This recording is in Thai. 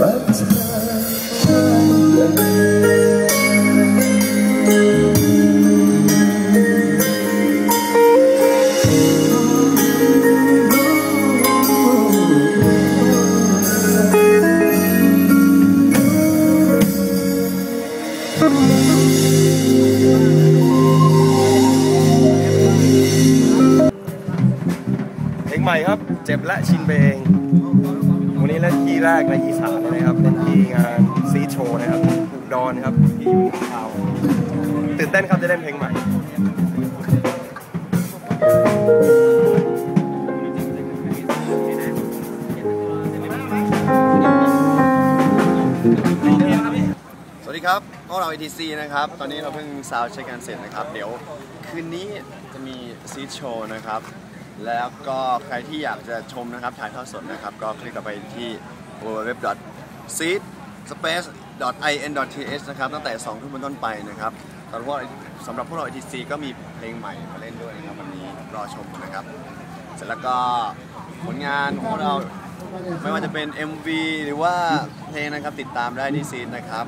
Đánh mày hấp, chẹp lại xin về. นี้เล่นที่แรกในอีสานเลยนะครับเล่นที่งานซีโชว์นะครับอุดรนะครับที่อยู่ในข่าวตื่นเต้นครับจะเล่นเพลงใหม่สวัสดีครับพวกเรา ETC นะครับ ตอนนี้เราเพิ่งซาวด์เช็คกันเสร็จนะครับ เดี๋ยวคืนนี้จะมีซีโชว์นะครับ แล้วก็ใครที่อยากจะชมนะครับถ่ายทอดสดนะครับ ก็คลิกเข้าไปที่ www.seedspace.in.th นะครับตั้งแต่2ทุ่มเป็นต้นไปนะครับสำหรับพวกสำหรับพวกเรา ETC ก็มีเพลงใหม่มาเล่นด้วยนะครับวันนี้รอชมนะครับ เสร็จแล้วก็ผลงานของพวกเราไม่ว่าจะเป็น MV หรือว่าเพลงนะครับติดตามได้ที่ซีนนะครับ